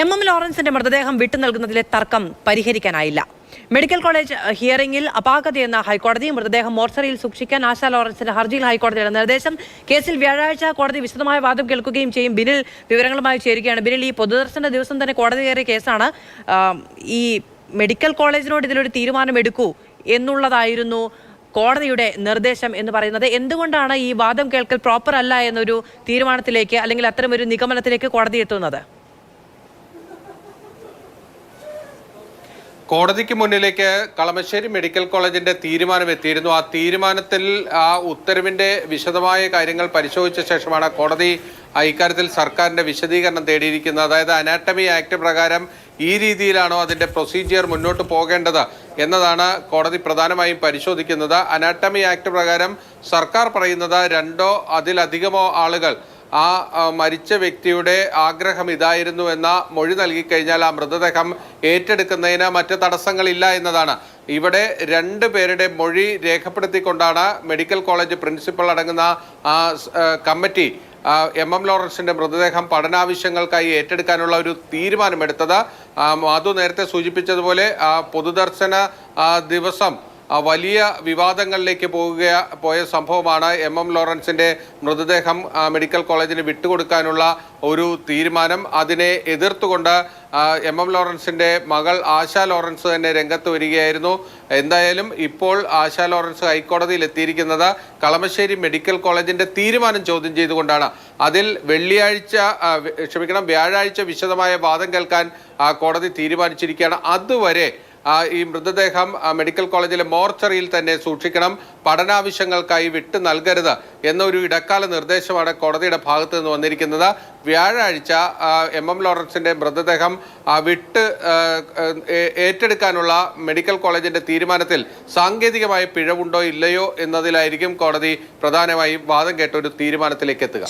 M M ലോറൻസിന്റെ മൃതദേഹം വിട്ടു നൽകുന്നതിലെ തർക്കം പരിഹരിക്കാനായില്ല. മെഡിക്കൽ കോളേജ് ഹിയറിംഗിൽ അപാകതയെന്ന ഹൈക്കോടതി മൃതദേഹം മോർച്ചറിയിൽ സൂക്ഷിക്കാൻ ആശാ ലോറൻസിന്റെ ഹർജിയിൽ ഹൈക്കോടതിയുടെ നിർദ്ദേശം. കേസിൽ വ്യാഴാഴ്ച കോടതി വിശദമായ വാദം കേൾക്കുകയും ചെയ്യും. ബിനിൽ വിവരങ്ങളുമായി ചേരുകയാണ്. ബിനിൽ ഈ പൊതുദർശന ദിവസം തന്നെ കോടതി കയറിയ കേസാണ്. ഈ മെഡിക്കൽ കോളേജിനോട് ഇതിലൊരു തീരുമാനം എടുക്കൂ എന്നുള്ളതായിരുന്നു കോടതിയുടെ നിർദ്ദേശം എന്ന് പറയുന്നത്. എന്തുകൊണ്ടാണ് ഈ വാദം കേൾക്കൽ പ്രോപ്പർ അല്ല എന്നൊരു തീരുമാനത്തിലേക്ക് അല്ലെങ്കിൽ അത്തരമൊരു നിഗമനത്തിലേക്ക് കോടതി എത്തുന്നത്? കോടതിക്ക് മുന്നിലേക്ക് കളമശ്ശേരി മെഡിക്കൽ കോളേജിന്റെ തീരുമാനം എത്തിയിരുന്നു. ആ തീരുമാനത്തിൽ ആ ഉത്തരവിന്റെ വിശദമായ കാര്യങ്ങൾ പരിശോധിച്ച ശേഷമാണ് കോടതി ഇക്കാര്യത്തിൽ സർക്കാരിന്റെ വിശദീകരണം തേടിയിരിക്കുന്നത്. അതായത് അനാട്ടമി ആക്ട് പ്രകാരം ഈ രീതിയിലാണോ അതിന്റെ പ്രൊസീജിയർ മുന്നോട്ട് പോകേണ്ടത് എന്നതാണ് കോടതി പ്രധാനമായും പരിശോധിക്കുന്നത്. അനാട്ടമി ആക്ട് പ്രകാരം സർക്കാർ പറയുന്നത് രണ്ടോ അതിലധികമോ ആളുകൾ ആ മരിച്ച വ്യക്തിയുടെ ആഗ്രഹം ഇതായിരുന്നു എന്ന മൊഴി നൽകിക്കഴിഞ്ഞാൽ ആ മൃതദേഹം ഏറ്റെടുക്കുന്നതിന് മറ്റ് തടസ്സങ്ങളില്ല എന്നതാണ്. ഇവിടെ രണ്ട് പേരുടെ മൊഴി രേഖപ്പെടുത്തിക്കൊണ്ടാണ് മെഡിക്കൽ കോളേജ് പ്രിൻസിപ്പൽ അടങ്ങുന്ന കമ്മിറ്റി എം. എം. ലോറൻസിന്റെ മൃതദേഹം പഠനാവശ്യങ്ങൾക്കായി ഏറ്റെടുക്കാനുള്ള ഒരു തീരുമാനമെടുത്തത്. മാധു നേരത്തെ സൂചിപ്പിച്ചതുപോലെ പൊതുദർശന ദിവസം വലിയ വിവാദങ്ങളിലേക്ക് പോകുക പോയ സംഭവമാണ് എം എം ലോറൻസിന്റെ മൃതദേഹം മെഡിക്കൽ കോളേജിന് വിട്ടുകൊടുക്കാനുള്ള ഒരു തീരുമാനം. അതിനെ എതിർത്തുകൊണ്ട് എം എം ലോറൻസിന്റെ മകൾ ആശ ലോറൻസ് തന്നെ രംഗത്ത് വരികയായിരുന്നു. എന്തായാലും ഇപ്പോൾ ആശ ലോറൻസ് ഹൈക്കോടതിയിൽ എത്തിയിരിക്കുന്നത് കളമശ്ശേരി മെഡിക്കൽ കോളേജിന്റെ തീരുമാനം ചോദ്യം ചെയ്തുകൊണ്ടാണ്. അതിൽ വെള്ളിയാഴ്ച ക്ഷമിക്കണം വ്യാഴാഴ്ച വിശദമായ വാദം കേൾക്കാൻ കോടതി തീരുമാനിച്ചിരിക്കുകയാണ്. അതുവരെ ഈ മൃതദേഹം മെഡിക്കൽ കോളേജിലെ മോർച്ചറിയിൽ തന്നെ സൂക്ഷിക്കണം. പഠനാവശ്യങ്ങൾക്കായി വിട്ടു നൽകരുത് എന്നൊരു ഇടക്കാല നിർദ്ദേശമാണ് കോടതിയുടെ ഭാഗത്ത് നിന്ന് വന്നിരിക്കുന്നത്. വ്യാഴാഴ്ച എം. എം. ലോറൻസിന്റെ മൃതദേഹം വിട്ട് ഏറ്റെടുക്കാനുള്ള മെഡിക്കൽ കോളേജിന്റെ തീരുമാനത്തിൽ സാങ്കേതികമായ പിഴവുണ്ടോ ഇല്ലയോ എന്നതിലായിരിക്കും കോടതി പ്രധാനമായും വാദം കേട്ട ഒരു തീരുമാനത്തിലേക്ക് എത്തുക.